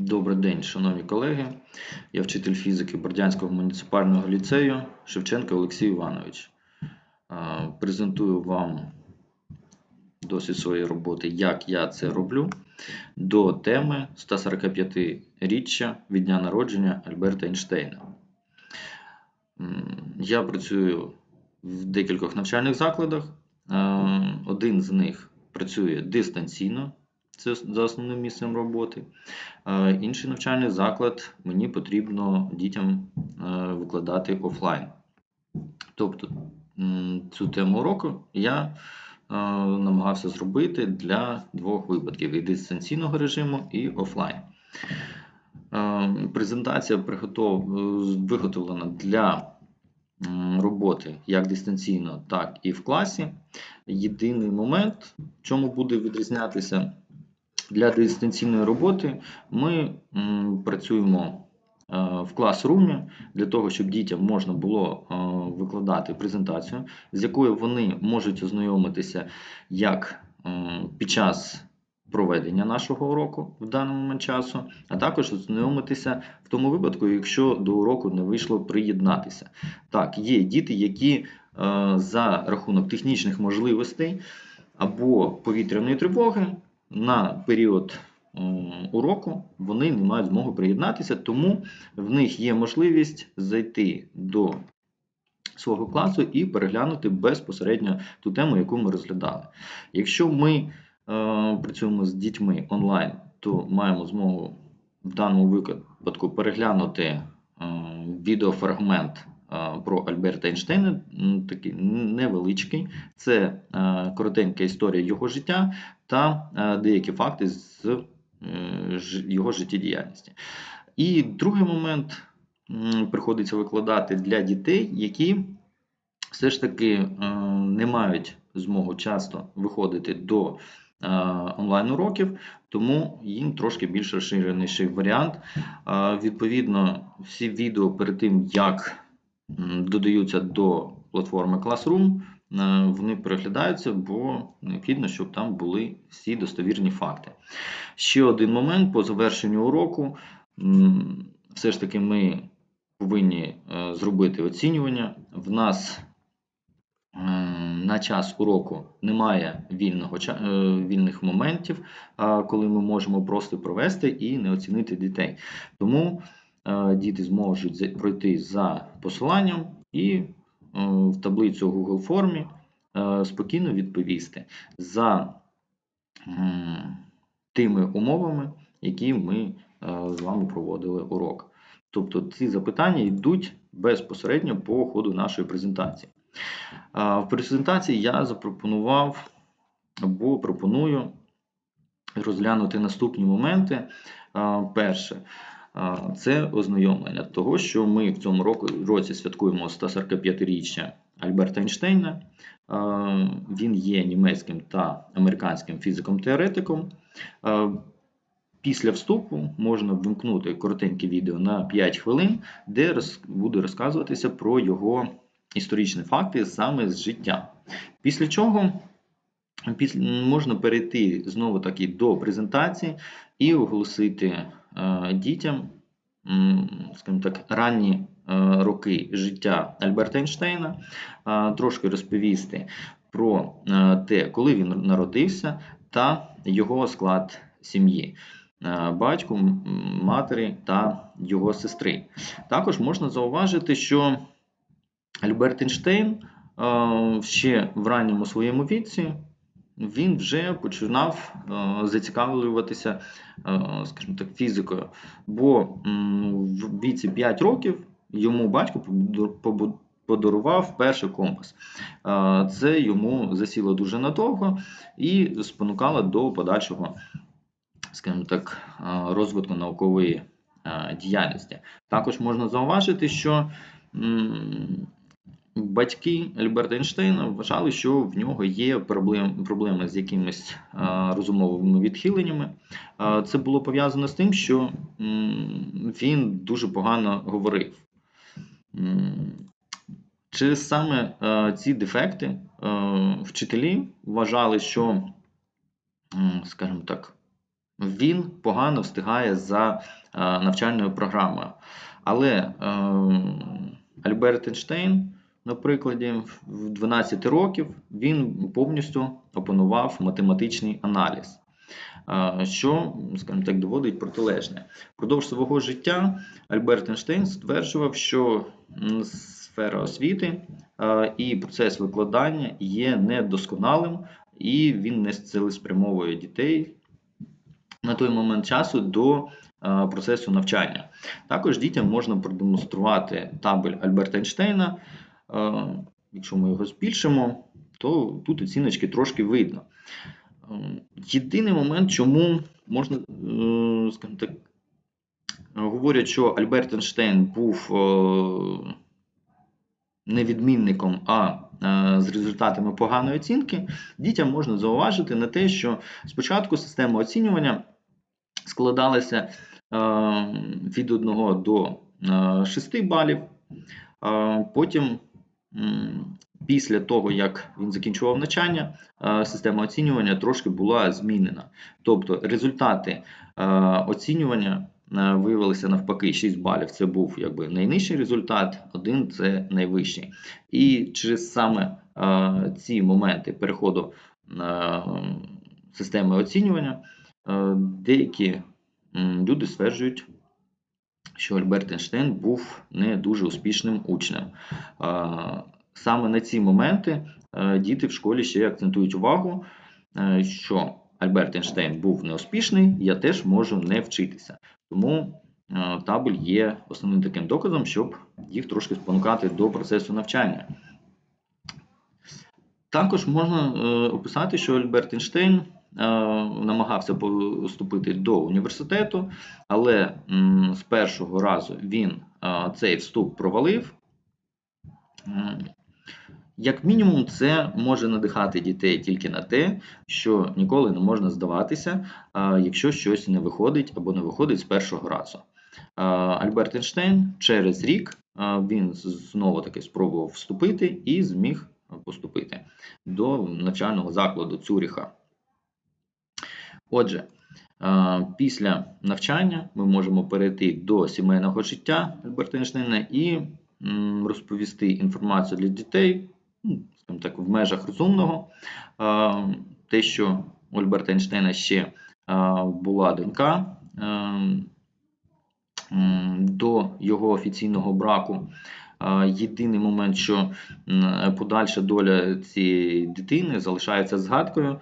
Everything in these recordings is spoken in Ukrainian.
Добрий день, шановні колеги. Я вчитель фізики Бордянського муніципального ліцею Шевченко Олексій Іванович. Презентую вам досвід своєї роботи, як я це роблю, до теми 145-річчя від дня народження Альберта Ейнштейна. Я працюю в декількох навчальних закладах. Е, Один з них працює дистанційно, це за основним місцем роботи. Е, Інший навчальний заклад мені потрібно дітям е, викладати офлайн. Тобто цю тему уроку я е, намагався зробити для двох випадків: і дистанційного режиму, і офлайн. Презентація виготовлена для роботи як дистанційно, так і в класі. Єдиний момент, в чому буде відрізнятися для дистанційної роботи, ми працюємо е, в класрумі для того, щоб дітям можна було е, викладати презентацію, з якою вони можуть ознайомитися як під час проведення нашого уроку в даний момент часу, а також ознайомитися в тому випадку, якщо до уроку не вийшло приєднатися. Так, є діти, які е, за рахунок технічних можливостей або повітряної тривоги на період уроку вони не мають змоги приєднатися, тому в них є можливість зайти до свого класу і переглянути безпосередньо ту тему, яку ми розглядали. Якщо ми е, працюємо з дітьми онлайн, то маємо змогу в даному випадку переглянути е, відеофрагмент е, про Альберта Ейнштейна, такий невеличкий. Це е, коротенька історія його життя та е, деякі факти з е, його життєдіяльності. І другий момент приходиться викладати для дітей, які все ж таки е, не мають змогу часто виходити до онлайн-уроків, тому їм трошки більш розширеніший варіант. Відповідно, всі відео перед тим, як додаються до платформи Classroom, вони переглядаються, бо необхідно, щоб там були всі достовірні факти. Ще один момент по завершенню уроку. Все ж таки, ми повинні е, зробити оцінювання. В нас на час уроку немає вільного, е, вільних моментів, коли ми можемо просто провести і не оцінити дітей. Тому е, діти зможуть пройти за посиланням і е, в таблицю Google формі е, спокійно відповісти за тими умовами, які ми е, з вами проводили урок. Тобто ці запитання йдуть безпосередньо по ходу нашої презентації. В презентації я запропонував або пропоную розглянути наступні моменти. Перше, це ознайомлення того, що ми в цьому році святкуємо 145-річчя Альберта Ейнштейна. Він є німецьким та американським фізиком-теоретиком. Після вступу можна вимкнути коротеньке відео на 5 хвилин, де буде розказуватися про його історичні факти саме з життя. Після чого можна перейти знову таки до презентації і оголосити дітям, скажімо так, ранні е, роки життя Альберта Ейнштейна, е, трошки розповісти про е, те, коли він народився, та його склад сім'ї. е, Батьку, матері та його сестри. Також можна зауважити, що Альберт Ейнштейн е, ще в ранньому своєму віці він вже починав е, зацікавлюватися, е, скажімо так, фізикою. Бо в віці 5 років йому батько подарував перший компас. Е, Це йому засіло дуже надовго і спонукало до подальшого, скажімо так, розвитку наукової діяльності. Також можна зауважити, що Батьки Альберта Ейнштейна вважали, що в нього є проблем, проблеми з якимись а, розумовими відхиленнями. А, це було пов'язано з тим, що він дуже погано говорив. Через саме а, ці дефекти вчителі вважали, що, скажімо так, він погано встигає за е, навчальною програмою. Але е, Альберт Ейнштейн, на прикладі, в 12 років він повністю опанував математичний аналіз, е, що, скажімо так, доводить протилежне. Впродовж свого життя Альберт Ейнштейн стверджував, що сфера освіти е, і процес викладання є недосконалим, і він не цілеспрямовує дітей на той момент часу до е, процесу навчання. Також дітям можна продемонструвати табель Альберта Ейнштейна. Якщо ми його збільшимо, то тут оціночки трошки видно. Єдиний момент, чому можна, е, скажімо так, говорять, що Альберт Ейнштейн був е, не відмінником, а е, з результатами поганої оцінки, дітям можна зауважити на те, що спочатку система оцінювання складалася від 1 до е, 6 балів. Потім, після того, як він закінчував навчання, е, система оцінювання трошки була змінена. Тобто результати е, оцінювання е, виявилися навпаки 6 балів. Це був якби найнижчий результат, 1 це найвищий. І через саме ці моменти переходу системи оцінювання деякі люди стверджують, що Альберт Ейнштейн був не дуже успішним учнем. Саме на ці моменти е, діти в школі ще акцентують увагу, е, що Альберт Ейнштейн був неуспішний, я теж можу не вчитися. Тому е, табель є основним таким доказом, щоб їх трошки спонукати до процесу навчання. Також можна описати, що Альберт Ейнштейн намагався поступити до університету, але з першого разу він е, цей вступ провалив. Як мінімум, це може надихати дітей тільки на те, що ніколи не можна здаватися, якщо щось не виходить або не виходить з першого разу. Альберт Ейнштейн через рік він знову таки спробував вступити і зміг поступити до навчального закладу Цюріха. Отже, після навчання ми можемо перейти до сімейного життя Альберта Ейнштейна і розповісти інформацію для дітей, ну, скажімо так, в межах розумного. Те, що у Альберта Ейнштейна ще була донька до його офіційного браку. Єдиний момент, що подальша доля цієї дитини залишається згадкою,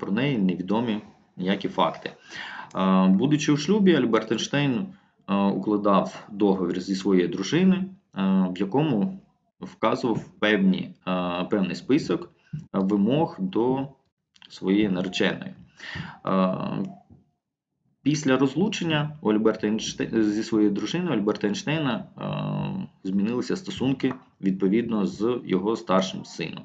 про неї невідомі ніякі факти. Будучи у шлюбі, Альберт Ейнштейн укладав договір зі своєю дружиною, в якому вказував певні, певний список вимог до своєї нареченої. Після розлучення Альберта Ейнштейна зі своєю дружиною Альберта Ейнштейна змінилися стосунки відповідно з його старшим сином.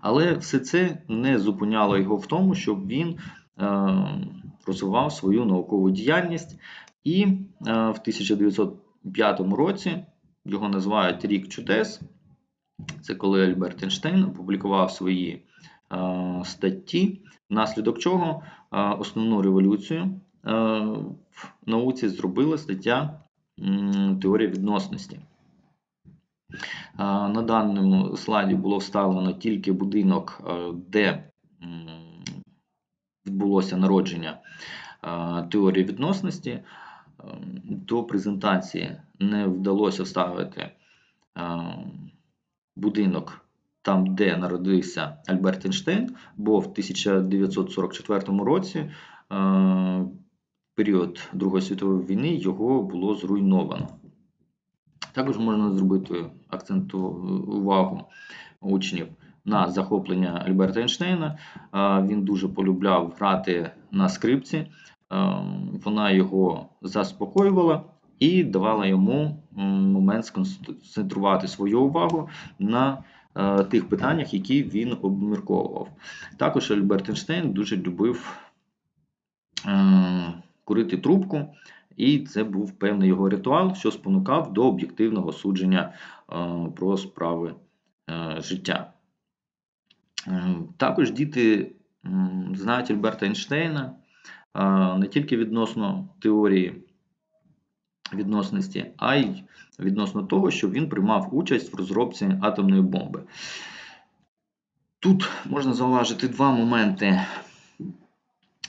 Але все це не зупиняло його в тому, щоб він е, розвивав свою наукову діяльність. І е, в 1905 році його називають Рік чудес. Це коли Альберт Ейнштейн опублікував свої е, статті, внаслідок чого основну революцію в науці зробила стаття Теорія відносності. На даному слайді було вставлено тільки будинок, е, де відбулося народження е, теорії відносності. Е, До презентації не вдалося вставити будинок там, де народився Альберт Ейнштейн, бо в 1944 році, період Другої світової війни, його було зруйновано. Також можна зробити акцент увагу учнів на захоплення Альберта Ейнштейна. Він дуже полюбляв грати на скрипці, вона його заспокоювала і давала йому момент сконцентрувати свою увагу на е, тих питаннях, які він обмірковував. Також Альберт Ейнштейн дуже любив е, курити трубку. І це був певний його ритуал, що спонукав до об'єктивного судження е, про справи е, життя. Е, Також діти знають Альберта Ейнштейна не тільки відносно теорії відносності, а й відносно того, що він приймав участь в розробці атомної бомби. Тут можна зауважити два моменти.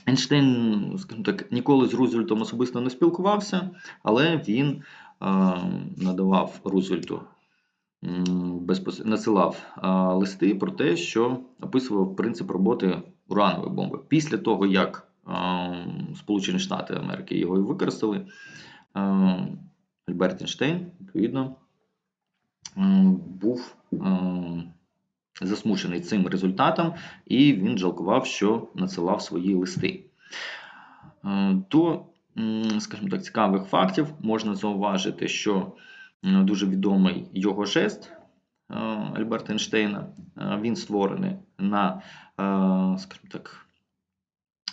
Ейнштейн, скажімо так, ніколи з Рузвельтом особисто не спілкувався, але він е, надавав Рузвельту безпос... надсилав е, листи про те, що описував принцип роботи уранової бомби. Після того, як е, Сполучені Штати Америки його і використали, Альберт Ейнштейн, відповідно, був засмучений цим результатом, і він жалкував, що надсилав свої листи. Е, До, скажімо так, цікавих фактів можна зауважити, що дуже відомий його жест е, Альберта Ейнштейна. Е, Він створений на, е, скажімо так,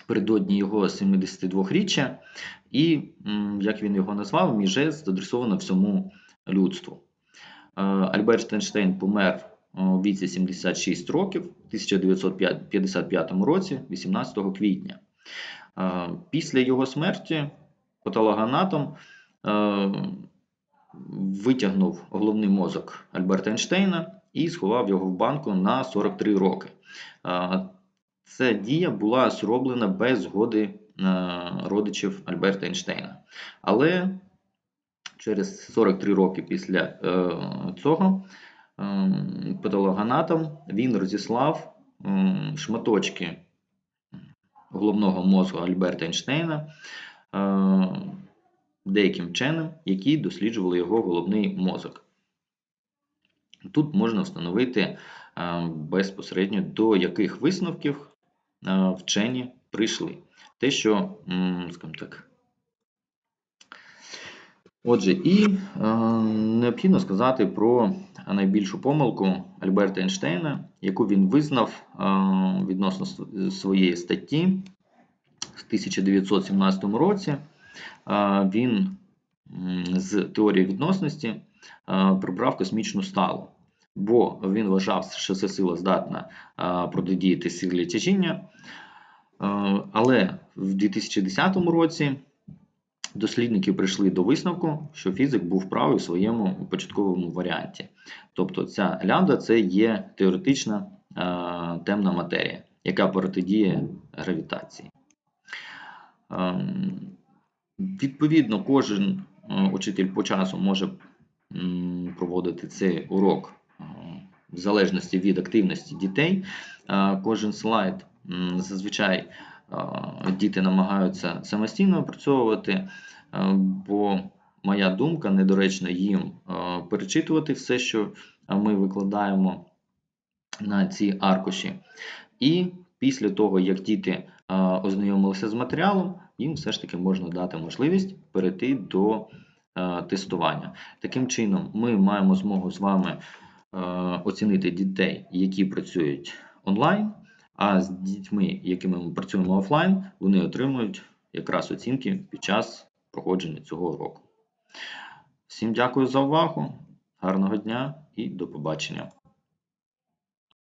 передодні його 72-річчя, і, як він його назвав, мій жест адресовано всьому людству. Е, Альберт Ейнштейн помер е, у віці 76 років у 1955 році, 18 квітня. Е, Після його смерті патологоанатом е, витягнув головний мозок Альберта Ейнштейна і сховав його в банку на 43 роки. Е, Ця дія була зроблена без згоди е, родичів Альберта Ейнштейна. Але через 43 роки після е, цього е, патологоанатом він розіслав шматочки головного мозку Альберта Ейнштейна е, деяким вченим, які досліджували його головний мозок. Тут можна встановити е, безпосередньо до яких висновків е, вчені прийшли. Те, що, скажімо так, Отже, і е, необхідно сказати про найбільшу помилку Альберта Ейнштейна, яку він визнав е, відносно своєї статті в 1917 році. Е, він з теорії відносності е, прибрав космічну сталу, бо він вважав, що ця сила здатна е, протидіяти силі тяжіння. Е, Але в 2010 році дослідники прийшли до висновку, що фізик був правий у своєму початковому варіанті. Тобто ця лямбда це є теоретична е, темна матерія, яка протидіє гравітації. Ем, Відповідно, кожен е, учитель по часу може проводити цей урок е, в залежності від активності дітей. Е, Кожен слайд зазвичай е, діти намагаються самостійно опрацьовувати, е, бо моя думка недоречно їм е, перечитувати все, що е, ми викладаємо на ці аркуші. І після того, як діти ознайомилися з матеріалом, їм все ж таки можна дати можливість перейти до тестування. Таким чином, ми маємо змогу з вами оцінити дітей, які працюють онлайн, а з дітьми, якими ми працюємо офлайн, вони отримують якраз оцінки під час проходження цього року. Всім дякую за увагу, гарного дня і до побачення.